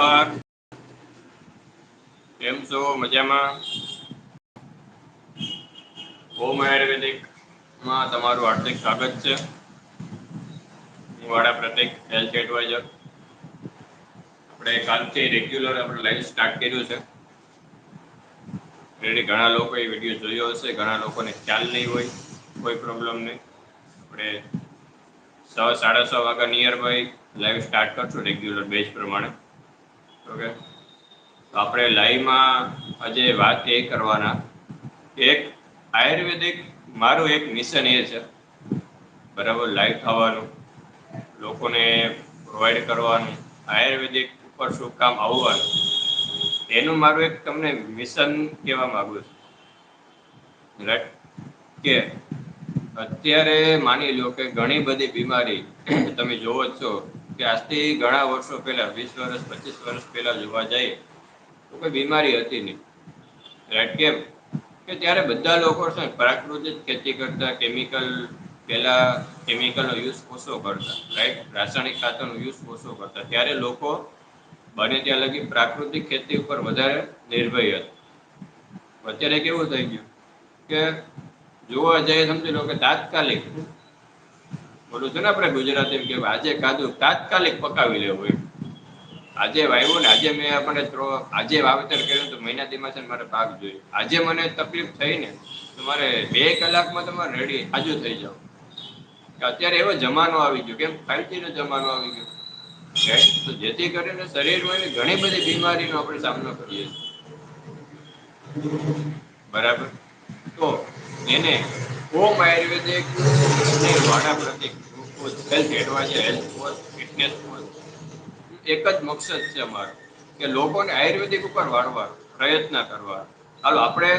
નમસ્કાર. કેમ છો? મજામાં? હોમ આયુર્વેદિકમાં તમારું હાર્દિક સ્વાગત છે. હું વાડા પ્રતિક હેલ્થ એડવાઇઝર આપણે કાલથી રેગ્યુલર આપણે લાઈવ સ્ટાર્ટ કર્યું છે. એડી ઘણા લોકો એ વીડિયો જોયો હશે, ઘણા લોકોને ખ્યાલ નહીં હોય, કોઈ પ્રોબ્લેમ નહીં. આપણે છ સાડા છ વાગ્યા નિયર બાય લાઈવ સ્ટાર્ટ કરશું રેગ્યુલર બેઝ પ્રમાણે. ઓકે. તો આપણે લાઈવમાં આજે વાત એ કરવાના. એક આયુર્વેદિક, મારું એક મિશન એ છે. બરાબર, લાઈવ થવાનું, લોકોને પ્રોવાઈડ કરવાનું, આયુર્વેદિક ઉપર શું કામ આવવાનું. એનું મારું એક તમને મિશન કેવા માગું છું. રાઈટ કે અત્યારે માની લો કે ઘણી બધી બીમારી તમે જોવો જ છો. કે આજથી ઘણા વર્ષો પહેલા, વીસ વર્ષ, પચીસ વર્ષ પહેલા જોવા જઈએ, તો કોઈ બીમારી હતી નહીં. રાઈટ કેમ? કે ત્યારે બધા લોકો છે પ્રાકૃતિક ખેતી કરતા કેમિકલ પહેલાં કેમિકલનો યુઝ ઓછો કરતા રાઈટ રાસાયણિક ખાતરનો યુઝ ઓછો કરતા. ત્યારે લોકો બને ત્યાં લગી પ્રાકૃતિક ખેતી ઉપર વધારે નિર્ભય હતા. અત્યારે કેવું થઈ ગયું કે જોવા જઈએ, સમજી લો કે તાત્કાલિક બોલું છું ને આપણે ગુજરાતી કે આજે કાદું તાત્કાલિક પકાવી લેવું હોય આજે વાવ્યું ને આજે મેં આપણે આજે વાવેતર કર્યું તો મહિના છે મારે પાક જોઈએ. આજે મને તકલીફ થઈ ને તો મારે બે કલાકમાં તમારે રેડી હાજુ થઈ જાવ. અત્યારે એવો જમાનો આવી ગયો, કેમ ફાઈવજી નો જમાનો આવી ગયો. તો જેથી કરીને શરીરમાં ઘણી બધી બીમારીનો આપણે સામનો કરીએ બરાબર? તો એને હોમ આયુર્વેદિક વાડા Pratik health adviser health coach fitness coach એક જ મકસદ છે અમારો, કે લોકોને આયુર્વેદિક ઉપર વાળવા, પ્રયત્ન કરવા. હાલો, આપણે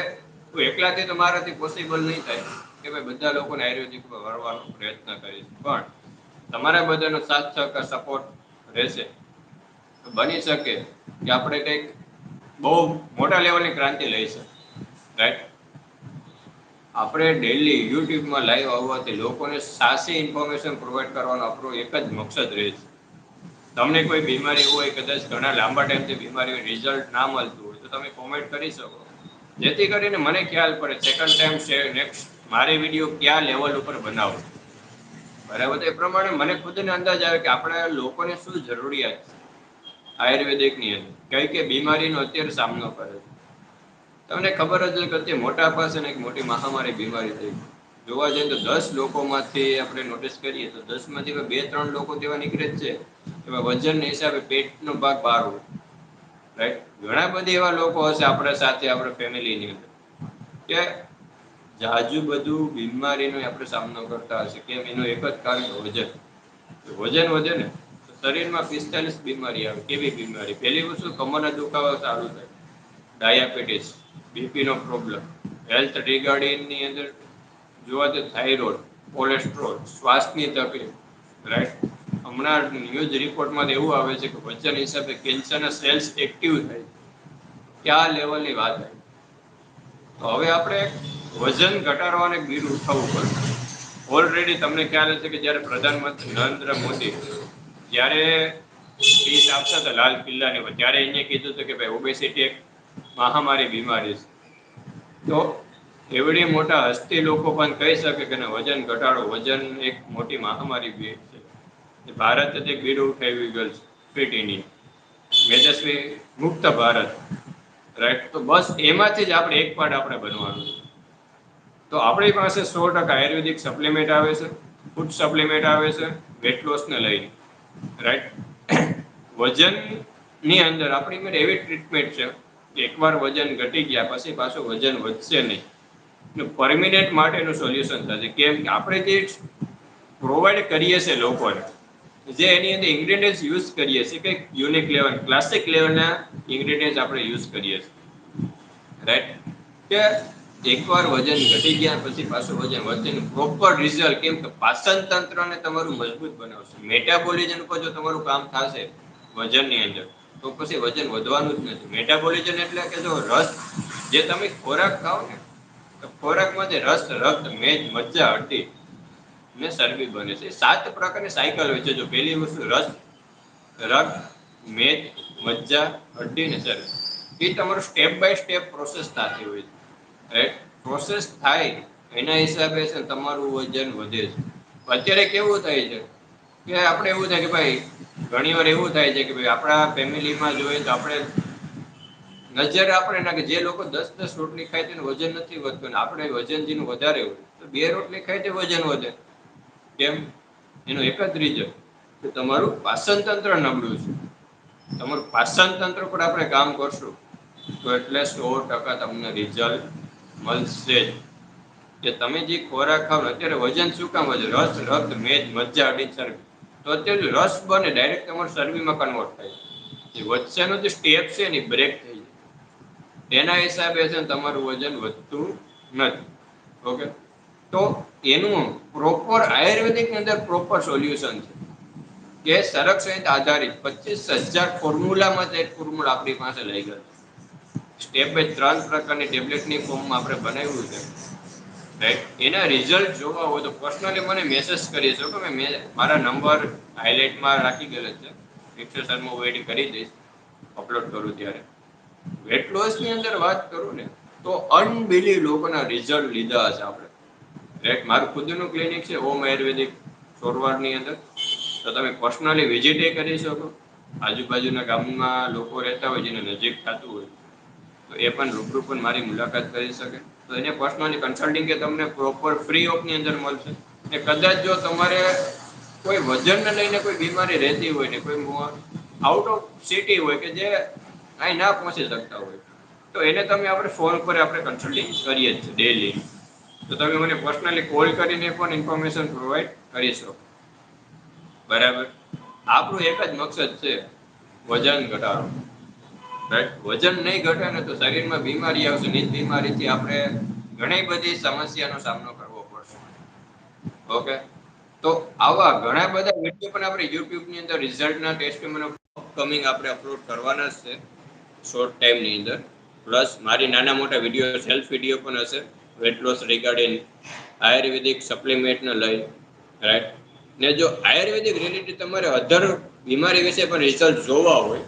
એકલાથી તો મારાથી પોસિબલ નહીં થાય કે ભાઈ બધા લોકોને આયુર્વેદિક ઉપર વાળવાનો પ્રયત્ન કરીશ. પણ તમારા બધાનો સાથ, સહકાર સપોર્ટ રહેશે. તો બની શકે કે આપણે કંઈક બહુ મોટા લેવલની ક્રાંતિ લઈ શકીએ. રાઈટ આપણે ડેલી યુટ્યુબમાં લાઈવ આવવાથી લોકોને સાચી ઇન્ફોર્મેશન પ્રોવાઈડ કરવાનો આપણો એક જ મકસદ રહે છે. તમને કોઈ બીમારી હોય, કદાચ ઘણા લાંબા ટાઈમથી બીમારી હોય રિઝલ્ટ ના મળતું હોય, તો તમે કોમેન્ટ કરી શકો. જેથી કરીને મને ખ્યાલ પડે સેકન્ડ ટાઈમ નેક્સ્ટ મારી વીડિયો કયા લેવલ ઉપર બનાવો બરાબર એ પ્રમાણે મને ખુદને અંદાજ આવે કે આપણા લોકોને શું જરૂરિયાત છે આયુર્વેદિકની અંદર. કઈ કઈ બીમારીનો અત્યારે સામનો કરે છે. તમને ખબર જ કે અત્યારે મોટાપા છે એક મોટી મહામારી બીમારી થઈ. જોવા જઈએ તો દસ લોકોમાંથી આપણે નોટિસ કરીએ તો દસમાંથી બે ત્રણ લોકો તેવા નીકળે જ છે. એમાં વજનના હિસાબે પેટનો ભાગ બહાર હોય. રાઈટ ઘણા બધા એવા લોકો હશે આપણા સાથે, આપણા ફેમિલીની અંદર. કે જાજુ બધું બીમારીનો આપણે સામનો કરતા હશે. કેમ? એનું એક જ કારણ વજન. વજન વધે ને, તો શરીરમાં પિસ્તાલીસ બીમારી આવે. કેવી બીમારી? પહેલી વસ્તુ, કમરના દુખાવા સારું થાય. ડાયાબિટીસ બીપીનો પ્રોબ્લેમ હેલ્થ રિગાર્ડિંગની અંદર જોવા તો થાઇરોઇડ કોલેસ્ટ્રોલ શ્વાસની તકલીફ રાઈટ હમણાં ન્યૂઝ રિપોર્ટમાં એવું આવે છે કે વજન હિસાબે કેન્સરના સેલ્સ એક્ટિવ થાય. કયા લેવલની વાત આવી તો હવે આપણે વજન ઘટાડવાને બીર ઉઠાવવું પડશે. ઓલરેડી તમને ખ્યાલ હશે કે જ્યારે પ્રધાનમંત્રી નરેન્દ્ર મોદી જ્યારે સ્પીચ આપતા હતા લાલ કિલ્લાની, ત્યારે એને કીધું હતું કે ભાઈ ઓબેસિટી એક મહામારી બીમારી છે. તો એવડી મોટા હસ્તી લોકો પણ કહી શકે કે વજન ઘટાડો. વજન એક મોટી મહામારી છે. ભારત એક બીડું ઉઠાવી ગયું ફિટ ઇન્ડિયા મેજસ્વી મુક્ત ભારત. રાઈટ? તો બસ એમાંથી જ આપણે એક પાર્ટ આપણે બનવાનું છે. તો આપણી પાસે સો ટકા આયુર્વેદિક સપ્લિમેન્ટ આવે છે ફૂડ સપ્લિમેન્ટ આવે છે વેટ લોસને લઈને. રાઈટ? વજનની અંદર આપણી મેં એવી ટ્રીટમેન્ટ છે એકવાર વજન ઘટી ગયા પછી પાછું વજન વધશે નહીં. પરમિનેન્ટ માટેનું સોલ્યુશન થશે. કેમ કે આપણે જે પ્રોવાઈડ કરીએ છીએ લોકોને, જે એની અંદર ઇન્ગ્રેડિયન્ટ્સ યુઝ કરીએ છીએ, કંઈક યુનિક લેવલ ક્લાસિક લેવલના ઇન્ગ્રેડિયન્ટ્સ આપણે યુઝ કરીએ છીએ. રાઈટ કે એકવાર વજન ઘટી ગયા પછી પાછું વજન વધશે પ્રોપર રિઝલ્ટ કેમ કે પાચન તંત્રને તમારું મજબૂત બનાવશે. મેટાબોલિઝમ ઉપર જો તમારું કામ થશે વજનની અંદર તો પછી વજન વધવાનું જ નથી. મેટાબોલિઝમ એટલે કે જો રસ, જે તમે ખોરાક ખાઓ ને, તો ખોરાકમાં જે રસ, રક્ત મેજ મજ્જા હડતી ને ચરબી બને છે. સાત પ્રકારની સાયકલ હોય છે. જો પહેલી વસ્તુ રસ, રક્ત મેજ મજ્જા હડ્ડી ને ચરબી. એ તમારું સ્ટેપ બાય સ્ટેપ પ્રોસેસ થતી હોય રાઈટ પ્રોસેસ થાય એના હિસાબે છે તમારું વજન વધે છે. અત્યારે કેવું થાય છે? કે આપણે એવું થાય કે ભાઈ, ઘણી વાર એવું થાય છે કે ભાઈ આપણા ફેમિલીમાં જોઈએ તો આપણે નજર આપણે ના કે જે લોકો દસ દસ રોટલી ખાય તેનું વજન નથી વધતું આપણે વજન જેનું વધારે હોય. તો બે રોટલી ખાય તે વજન વધે. કેમ? એનું એક જ રીઝન કે તમારું પાચન તંત્ર નબળું છે. તમારું પાચન તંત્ર પર આપણે કામ કરશું તો એટલે સો ટકા તમને રિઝલ્ટ મળશે જ. કે તમે જે ખોરાક ખાવ અત્યારે વજન શું કામ વધે? રસ રક્ત મેદ, મજ્જા અડી ચરબી તો અત્યારે રસ બને ડાયરેક્ટ તમારું ચરબીમાં કન્વર્ટ થાય. એ વચ્ચેનો જે સ્ટેપ છે એની બ્રેક થઈ જાય. એના હિસાબે છે તમારું વજન વધતું નથી. ઓકે તો એનું પ્રોપર આયુર્વેદિકની અંદર પ્રોપર સોલ્યુશન છે કે સરક સહિત આધારિત પચીસ હજાર ફોર્મ્યુલામાં એક ફોર્મ્યુલા આપણી પાસે લઈ ગયો સ્ટેપ બાય ત્રણ પ્રકારની ટેબ્લેટની ફોર્મમાં આપણે બનાવ્યું છે. રાઈટ એના રિઝલ્ટ જોવા હોય તો પર્સનલી મને મેસેજ કરી શકો કે મેં મારા નંબર હાઇલાઇટમાં રાખી ગયેલો છે. એક્સરસાઇઝમાં એડ કરી દઈશ. અપલોડ કરું ત્યારે. વેટ લોસની અંદર વાત કરું ને, તો અનબિલી લોકોના રિઝલ્ટ લીધા હશે આપણે. રાઈટ મારું ખુદનું ક્લિનિક છે ઓમ આયુર્વેદિક સોરવારની અંદર. તો તમે પર્સનલી વિઝિટ એ કરી શકો. આજુબાજુના ગામમાં લોકો રહેતા હોય, જેને નજીક થતું હોય. તો એ પણ રૂબરૂ પણ મારી મુલાકાત કરી શકે. તો એને પર્સનલી કન્સલ્ટિંગ કે તમને પ્રોપર ફ્રી ઓફની અંદર મળશે. ને કદાચ જો તમારે કોઈ વજનને લઈને કોઈ બીમારી રહેતી હોય ને કોઈ આઉટ ઓફ સિટી હોય કે જે અહીં ના પહોંચી શકતા હોય, તો એને તમે આપણે ફોન પર આપણે કન્સલ્ટિંગ કરીએ છીએ ડેલી તો તમે મને પર્સનલી કોલ કરીને પણ ઇન્ફોર્મેશન પ્રોવાઈડ કરી શકો. બરાબર? આપણું એક જ મકસદ છે વજન ઘટાડો વજન નહીં ઘટે ને તો શરીરમાં બીમારી આવશે. ની બીમારીથી આપણે ઘણી બધી સમસ્યાનો સામનો કરવો પડશે. ઓકે તો આવા ઘણા બધા વીડિયો પણ આપણે યુટ્યુબની અંદર રિઝલ્ટના ટેસ્ટ કમિંગ આપણે અપલોડ કરવાના જ છે. શોર્ટ ટાઈમની અંદર. પ્લસ મારી નાના મોટા વીડિયો સેલ્ફ વીડિયો પણ હશે. વેટ લોસ રિગાર્ડિંગ આયુર્વેદિક સપ્લિમેન્ટને લઈ. રાઈટ ને જો આયુર્વેદિક રિલેટેડ તમારે અધર બીમારી વિશે પણ રિઝલ્ટ જોવા હોય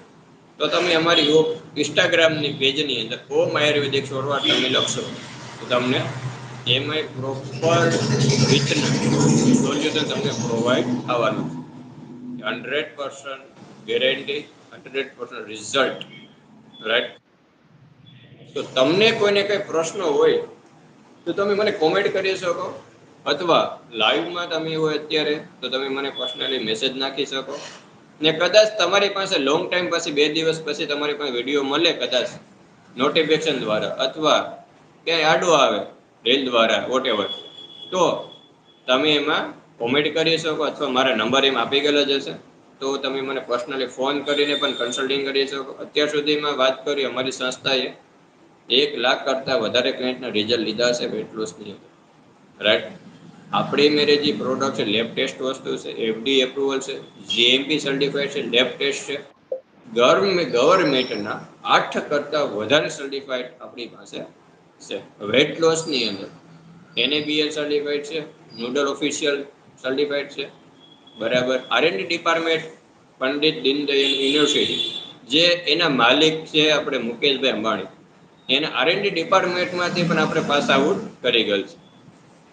તો તમે અમારી ઇન્સ્ટાગ્રામની પેજની અંદર ઓમ આયુર્વેદિક છોડવા તમે લખશો. તો તમને એમાં પ્રોપર રીતના સોલ્યુશન તમને પ્રોવાઈડ થવાનું. Hundred percent guarantee hundred percent result right તો તમને કોઈને કંઈ પ્રશ્ન હોય, તો તમે મને કોમેન્ટ કરી શકો. અથવા લાઈવમાં તમે હોય અત્યારે, તો તમે મને પર્સનલી મેસેજ નાખી શકો. ને કદાચ તમારી પાસે લોંગ ટાઈમ પછી બે દિવસ પછી તમારી પાસે વીડિયો મળે કદાચ નોટિફિકેશન દ્વારા અથવા ક્યાંય આડો આવે રીલ દ્વારા વોટ એવર તો તમે એમાં કોમેન્ટ કરી શકો અથવા મારા નંબર એમ આપી ગયેલો જ હશે. તો તમે મને પર્સનલી ફોન કરીને પણ કન્સલ્ટિંગ કરી શકો. અત્યાર સુધીમાં વાત કરી, અમારી સંસ્થાએ એક લાખ કરતાં વધારે ક્લાયન્ટના રિઝલ્ટ લીધા છે વેટ લોસની રાઈટ આપણી મેરે જે પ્રોડક્ટ છે લેબ ટેસ્ટ વસ્તુ છે એફડી એપ્રુવલ છે જીએમપી સર્ટિફાઈડ છે લેબ ટેસ્ટ છે. ગવર્મેન્ટના આઠ કરતાં વધારે સર્ટિફાઈડ આપણી પાસે છે. વેટ લોસની અંદર. એનએબીએલ સર્ટિફાઈડ છે નોડલ ઓફિશિયલ સર્ટિફાઈડ છે. બરાબર. R and D department Pandit Deendayal university જે એના માલિક છે આપણે મુકેશભાઈ અંબાણી. એના આરએનડી ડિપાર્ટમેન્ટમાંથી પણ આપણે પાસ આઉટ કરી ગયેલ છે.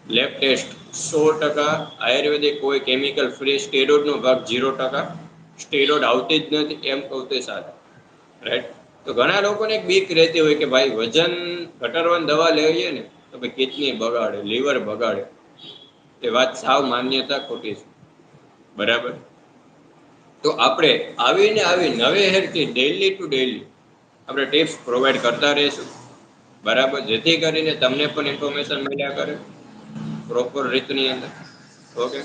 લેબ ટેસ્ટ સો ટકા. આયુર્વેદિક કોઈ કેમિકલ ફ્રી સ્ટેરોડનો ભાગ ઝીરો ટકા. સ્ટેરોડ આવતી જ નથી, એમ કહું તો સારું. રાઈટ તો ઘણા લોકોને એક બીક રહેતી હોય કે ભાઈ વજન ઘટાડવાની દવા લઈએ ને, તો ભાઈ કિડની બગાડે, લીવર બગાડે. તે વાત સાવ માન્યતા ખોટી છે. બરાબર? તો આપણે આવીને આવી નવે હેરથી ડેલી ટુ ડેલી આપણે ટિપ્સ પ્રોવાઈડ કરતા રહીશું. બરાબર? જેથી કરીને તમને પણ ઇન્ફોર્મેશન મળ્યા કરે. પ્રોપર રીતની અંદર. ઓકે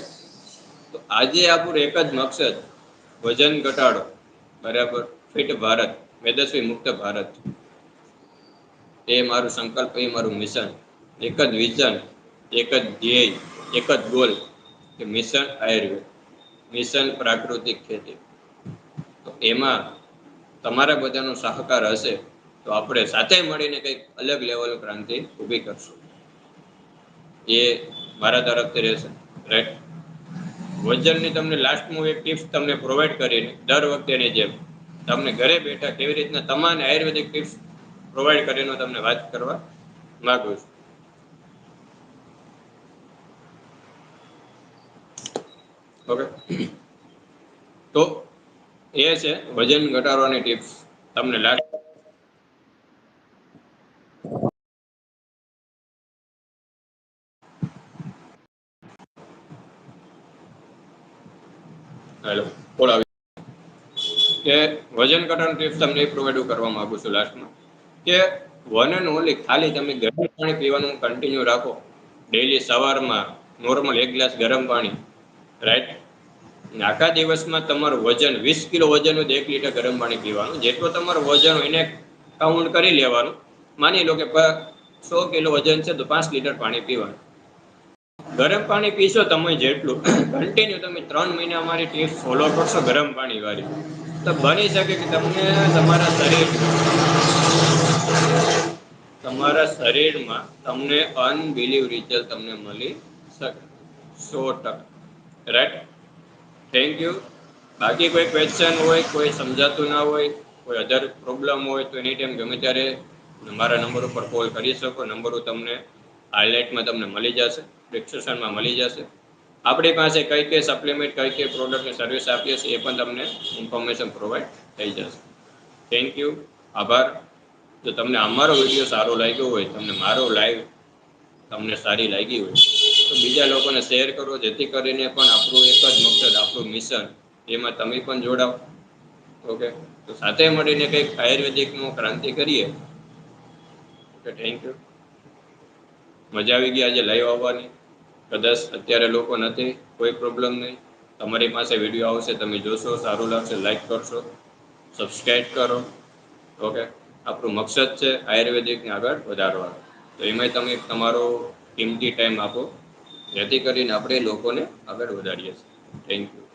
તો આજે આપણું એક જ મકસદ, વજન ઘટાડો. બરાબર? ફિટ ભારત. મેદસ્વી મુક્ત ભારત. એ મારું સંકલ્પ, એ મારું મિશન. એક જ વિઝન, એક જ ધ્યેય, એક જ ગોલ કે મિશન આયુર્વેદ. મિશન પ્રાકૃતિક ખેતી. તો એમાં તમારા બધાનો સહકાર હશે તો આપણે સાથે મળીને કંઈક અલગ લેવલ ક્રાંતિ ઊભી કરશું. એ મારા તરફથી રહેશે રાઈટ વજનની તમને લાસ્ટમાં એક ટિપ્સ તમને પ્રોવાઈડ કરીને દર વખતેની જેમ. તમને ઘરે બેઠા કેવી રીતના તમામ આયુર્વેદિક ટિપ્સ પ્રોવાઈડ કરીને તમને વાત કરવા માંગુ છું. ઓકે તો એ છે વજન ઘટાડવાની ટિપ્સ તમને લાગે હેલો, બોલાવી. કે વજન કટન ટિપ્સ તમને પ્રોવાઈડ કરવા માંગુ છું લાસ્ટમાં કે વન એન્ડ ઓનલી ખાલી તમે ગરમ પાણી પીવાનું કન્ટિન્યુ રાખો. ડેલી સવારમાં નોર્મલ એક ગ્લાસ ગરમ પાણી રાઈટ આખા દિવસમાં તમારું વજન, વીસ કિલો વજન હોય એક લીટર ગરમ પાણી પીવાનું. જેટલું તમારું વજન એને કાઉન્ટ કરી લેવાનું. માની લો કે સો કિલો વજન છે તો પાંચ લીટર પાણી પીવાનું. ગરમ પાણી પીશો તમે જેટલું. કન્ટિન્યુ તમે ત્રણ મહિના અમારી ટીપ ફોલો કરશો ગરમ પાણી વાળી. તો બની શકે કે તમને તમારા શરીર તમારા શરીરમાં તમને અનબિલીવ રિઝલ્ટ તમને મળી શકે. સો ટકા. રાઈટ થેન્ક યુ બાકી કોઈ ક્વેશ્ચન હોય, કોઈ સમજાતું ના હોય, કોઈ અધર પ્રોબ્લેમ હોય, તો એની ટાઈમ ગમે ત્યારે મારા નંબર ઉપર કોલ કરી શકો. નંબરો તમને હાઇલાઇટમાં તમને મળી જશે. ડિસ્ક્રિપ્શનમાં મળી જશે. આપણી પાસે કઈ કઈ સપ્લિમેન્ટ કઈ કઈ પ્રોડક્ટની સર્વિસ આપીએ છીએ એ પણ તમને ઇન્ફોર્મેશન પ્રોવાઈડ થઈ જશે. થેન્ક યુ આભાર. જો તમને અમારો વીડિયો સારો લાગ્યો હોય, તમને મારો લાઈવ તમને સારી લાગી હોય, તો બીજા લોકોને શેર કરો. જેથી કરીને પણ આપણું એક જ મકસદ, આપણું મિશન એમાં તમે પણ જોડાઓ. ઓકે તો સાથે મળીને કંઈક આયુર્વેદિકનું ક્રાંતિ કરીએ. ઓકે થેન્ક યુ મજા આવી ગઈ આજે લાઈવ આવવાની. કદાચ અત્યારે લોકો નથી, કોઈ પ્રોબ્લેમ નહીં. તમારી પાસે વીડિયો આવશે, તમે જોશો, સારું લાગશે લાઈક કરશો સબસ્ક્રાઈબ કરો. ઓકે આપણું મકસદ છે આયુર્વેદિકને આગળ વધારવાનું. તો એમાંય તમે તમારો કિંમતી ટાઈમ આપો. જેથી કરીને આપણે લોકોને આગળ વધારીએ છીએ. Thank you